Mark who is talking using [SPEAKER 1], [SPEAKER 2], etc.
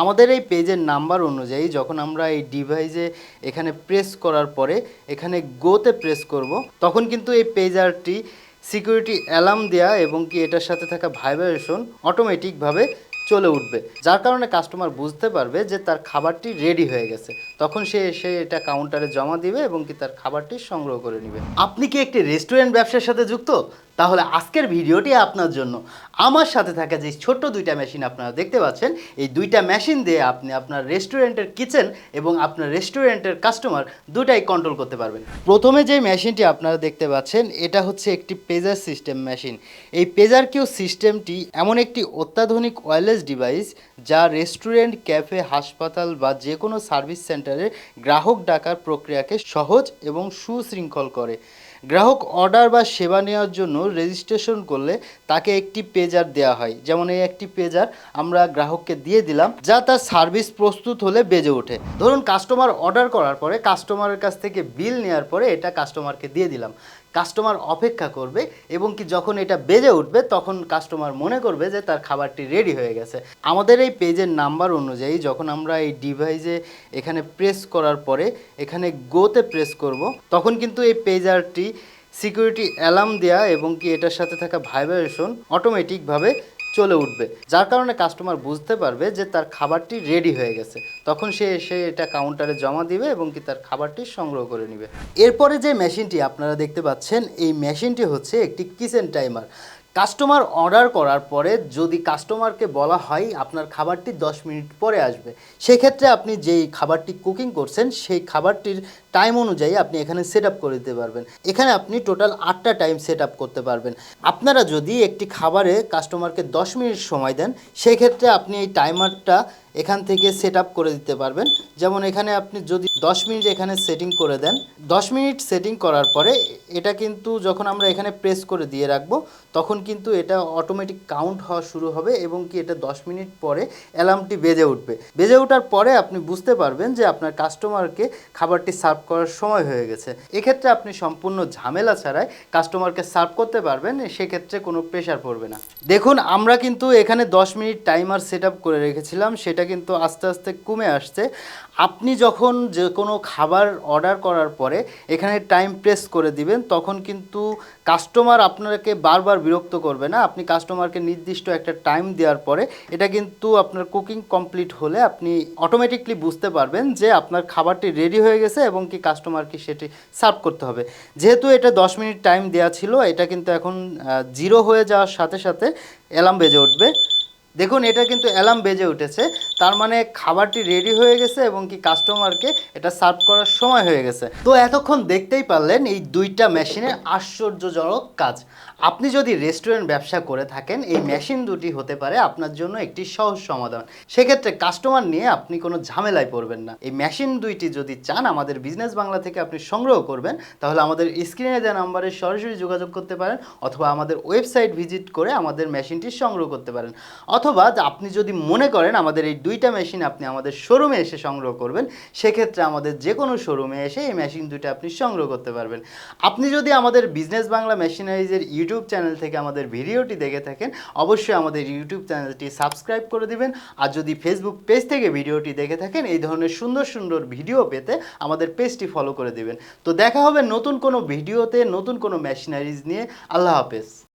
[SPEAKER 1] আমাদের এই পেজের নাম্বার অনুযায়ী যখন আমরা এই ডিভাইসে এখানে প্রেস করার পরে, এখানে গোতে প্রেস করব, তখন কিন্তু এই পেজারটি সিকিউরিটি অ্যালার্ম দেয়া এবং কি এটার সাথে থাকা ভাইব্রেশন অটোমেটিকভাবে চলে উঠবে। যার কারণে কাস্টমার বুঝতে পারবে যে তার খাবারটি রেডি হয়ে গেছে। তখন সে এসে এটা কাউন্টারে জমা দিবে এবং কি তার খাবারটি সংগ্রহ করে নেবে। আপনি কি একটি রেস্টুরেন্ট ব্যবসার সাথে যুক্ত? তাহলে আজকের ভিডিওটি আপনার জন্য। আমার সাথে থাকা যে ছোট্ট দুইটা মেশিন আপনারা দেখতে পাচ্ছেন, এই দুইটা মেশিন দিয়ে আপনি আপনার রেস্টুরেন্টের কিচেন এবং আপনার রেস্টুরেন্টের কাস্টমার দুটাই কন্ট্রোল করতে পারবেন। প্রথমে যে মেশিনটি আপনারা দেখতে পাচ্ছেন, এটা হচ্ছে একটি পেজার সিস্টেম মেশিন এই পেজার কিউ সিস্টেমটি এমন একটি অত্যাধুনিক ওয়্যারলেস ডিভাইস যা রেস্টুরেন্ট ক্যাফে হাসপাতাল বা যে কোনো সার্ভিস সেন্টারে গ্রাহক ডাকার প্রক্রিয়াকে সহজ এবং সুশৃঙ্খল করে। গ্রাহক অর্ডার বা সেবা নেওয়ার জন্য রেজিস্ট্রেশন করলে তাকে একটি পেজার দেওয়া হয়। যেমন এই একটি পেজার আমরা গ্রাহককে দিয়ে দিলাম, যা তার সার্ভিস প্রস্তুত হলে বেজে ওঠে। ধরুন কাস্টমার অর্ডার করার পরে কাস্টমারের কাছ থেকে বিল নেওয়ার পরে এটা কাস্টমারকে দিয়ে দিলাম। কাস্টমার অপেক্ষা করবে এবং কি যখন এটা বেজে উঠবে, তখন কাস্টমার মনে করবে যে তার খাবারটি রেডি হয়ে গেছে। আমাদের এই পেজের নাম্বার অনুযায়ী যখন আমরা এই ডিভাইসে এখানে প্রেস করার পরে এখানে গোতে প্রেস করব, তখন কিন্তু এই পেজারটি সিকিউরিটি অ্যালার্ম দেয়া এবং কি এটার সাথে থাকা ভাইব্রেশন অটোমেটিকভাবে চলে উঠবে। যার কারণে কাস্টমার বুঝতে পারবে যে তার খাবারটি রেডি হয়ে গেছে। তখন সে এসে এটা কাউন্টারে জমা দিবে এবং কি তার খাবারটি সংগ্রহ করে নেবে। এরপরে যে মেশিনটি আপনারা দেখতে পাচ্ছেন, এই মেশিনটি হচ্ছে একটি কিচেন টাইমার। কাস্টমার অর্ডার করার পরে যদি কাস্টমারকে বলা হয় আপনার খাবারটি 10 মিনিট পরে আসবে, সেক্ষেত্রে আপনি যেই খাবারটি কুকিং করছেন, সেই খাবারটির টাইম অনুযায়ী আপনি এখানে সেট আপ করে দিতে পারবেন। এখানে আপনি টোটাল আটটা টাইম সেট আপ করতে পারবেন। আপনারা যদি একটি খাবারে কাস্টমারকে 10 মিনিট সময় দেন, সেক্ষেত্রে আপনি এই টাইমারটা এখান থেকে সেট আপ করে দিতে পারবেন। যেমন এখানে আপনি যদি 10 মিনিট এখানে সেটিং করে দেন 10 মিনিট সেটিং করার পরে এটা কিন্তু যখন আমরা এখানে প্রেস করে দিয়ে রাখব, তখন কিন্তু এটা অটোমেটিক কাউন্ট হওয়া শুরু হবে এবং কি এটা 10 মিনিট পরে অ্যালার্মটি বেজে উঠবে। বেজে ওঠার পরে আপনি বুঝতে পারবেন যে আপনার কাস্টমারকে খাবারটি সার্ভ করার সময় হয়ে গেছে। এক্ষেত্রে আপনি সম্পূর্ণ ঝামেলা ছাড়াই কাস্টমারকে সার্ভ করতে পারবেন, সেক্ষেত্রে কোনো প্রেশার পড়বে না। দেখুন, আমরা কিন্তু এখানে 10 মিনিট টাইমার সেট করে রেখেছিলাম, সেটা কিন্তু আস্তে আস্তে কমে আসছে। আপনি যখন যে কোনো খাবার অর্ডার করার পরে এখানে টাইম প্রেস করে দিবেন, তখন কিন্তু কাস্টমার আপনাকে বারবার বিরক্ত করবে না। আপনি কাস্টমারকে নির্দিষ্ট একটা টাইম দেওয়ার পরে এটা কিন্তু আপনার কুকিং কমপ্লিট হলে আপনি অটোমেটিকলি বুঝতে পারবেন যে আপনার খাবারটি রেডি হয়ে গেছে এবং কি কাস্টমারকে সেটি সার্ভ করতে হবে। যেহেতু এটা দশ মিনিট টাইম দেওয়া ছিল, এটা কিন্তু এখন জিরো হয়ে যাওয়ার সাথে সাথে অ্যালার্ম বেজে উঠবে। দেখুন, এটা কিন্তু অ্যালার্ম বেজে উঠেছে। তার মানে খাবারটি রেডি হয়ে গেছে এবং কি কাস্টমারকে এটা সার্ভ করার সময় হয়ে গেছে। তো এতক্ষণ দেখতেই পারলেন এই দুইটা মেশিনের আশ্চর্যজনক কাজ। আপনি যদি রেস্টুরেন্ট ব্যবসা করে থাকেন, এই মেশিন দুটি হতে পারে আপনার জন্য একটি সহজ সমাধান। সেক্ষেত্রে কাস্টমার নিয়ে আপনি কোনো ঝামেলায় পড়বেন না। এই মেশিন দুইটি যদি চান, আমাদের বিজনেস বাংলা থেকে আপনি সংগ্রহ করবেন, তাহলে আমাদের স্ক্রিনে দেওয়া নাম্বারে সরাসরি যোগাযোগ করতে পারেন, অথবা আমাদের ওয়েবসাইট ভিজিট করে আমাদের মেশিনটি সংগ্রহ করতে পারেন। অথবা আপনি যদি মনে করেন আমাদের এই দুইটা মেশিন আপনি আমাদের শোরুমে এসে সংগ্রহ করবেন, সেক্ষেত্রে আমাদের যে কোনো শোরুমে এসে এই মেশিন দুইটা আপনি সংগ্রহ করতে পারবেন। আপনি যদি আমাদের বিজনেস বাংলা মেশিনারিজের ইউটিউব চ্যানেল থেকে আমাদের ভিডিওটি দেখে থাকেন, অবশ্যই আমাদের ইউটিউব চ্যানেলটি সাবস্ক্রাইব করে দিবেন। আর যদি ফেসবুক পেজ থেকে ভিডিওটি দেখে থাকেন, এই ধরনের সুন্দর সুন্দর ভিডিও পেতে আমাদের পেজটি ফলো করে দিবেন। তো দেখা হবে নতুন কোনো ভিডিওতে, নতুন কোনো মেশিনারিজ নিয়ে। আল্লাহ হাফেজ।